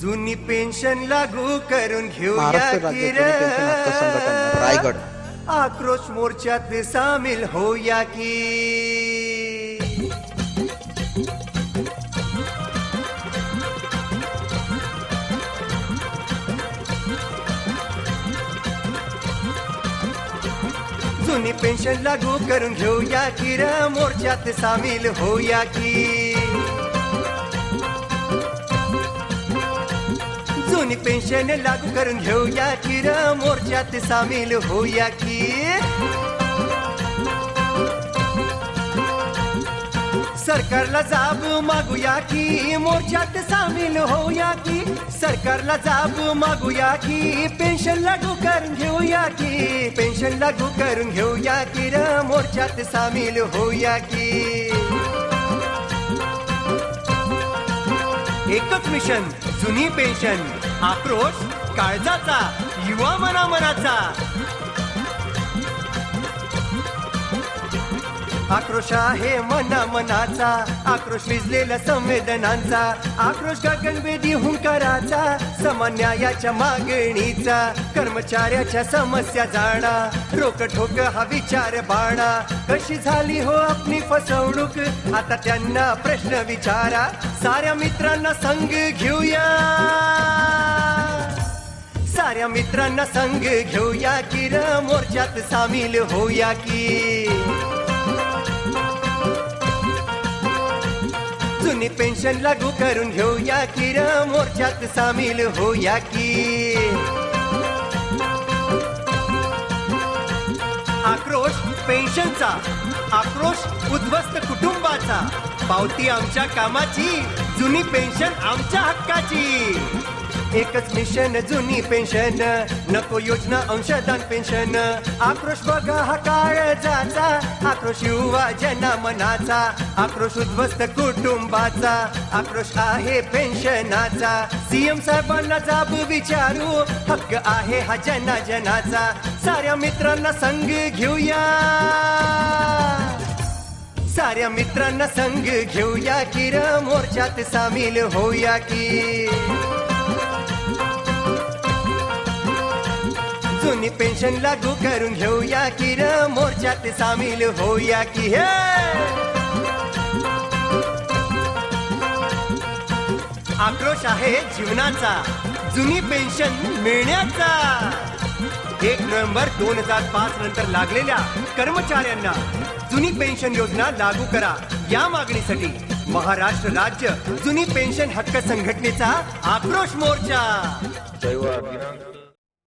जुनी पेन्शन लागू करून घेऊया रायगड. आक्रोश मोर्चात सामील होऊया की. जुनी पेन्शन लागू करून घेऊया की र मोर्चात सामील होऊया की. जुनी पेन्शन लागू करून घेऊया चिर मोर्चात सामील होऊया की सरकारला जाब मागूया की मोर्चात सामील होऊया की सरकारला जाब मागूया की पेन्शन लागू करून घेऊया की पेन्शन लागू करून घेऊया की र मोर्चात सामील होऊया की एकच मिशन. जुनी पेन्शन आक्रोश काळजाचा युवा मना मनाचा आक्रोश आहे मना मनाचा आक्रोश विजलेल्या संवेदनांचा आक्रोश गगनवेदी हुंकाराचा समन्यायाच्या मागणीचा कर्मचाऱ्याच्या समस्या जाणा रोक ठोक हा विचार बाणा कशी झाली हो आपली फसवणूक? आता त्यांना प्रश्न विचारा साऱ्या मित्रांना संग घेऊया. साऱ्या मित्रांना संग घेऊया की र मोर्चात सामील होऊया की. जुनी पेन्शन लागू करून घेऊया की र मोर्चात सामील होऊया की. आक्रोश पेन्शनचा आक्रोश उद्ध्वस्त कुटुंबाचा. पावती आमच्या कामाची जुनी पेन्शन आमच्या हक्काची. एकच मिशन जुनी पेन्शन नको योजना अंशदान पेन्शन आक्रोश बघा हा काळ जाचा. आक्रोश युवा जना मनाचा. आक्रोश उद्ध्वस्त कुटुंबाचा. आक्रोश आहे पेन्शनाचा सीएम साहेबांना जाब विचारू. हक्क आहे हा जना जनाचा साऱ्या मित्रांना संग घेऊया. साऱ्या मित्रांना संग घेऊया की र मोर्चात सामील होऊया की. जुनी पेन्शन लागू करून घेऊया की र मोर्चात सामील होऊया की हे? आक्रोश आहे जीवनाचा जुनी पेन्शन मिळण्याचा. एक नोव्हेंबर दोन हजार पाच नंतर लागलेल्या कर्मचाऱ्यांना जुनी पेन्शन योजना लागू करा. या मागणीसाठी महाराष्ट्र राज्य जुनी पेन्शन हक्क संघटनेचा आक्रोश मोर्चा.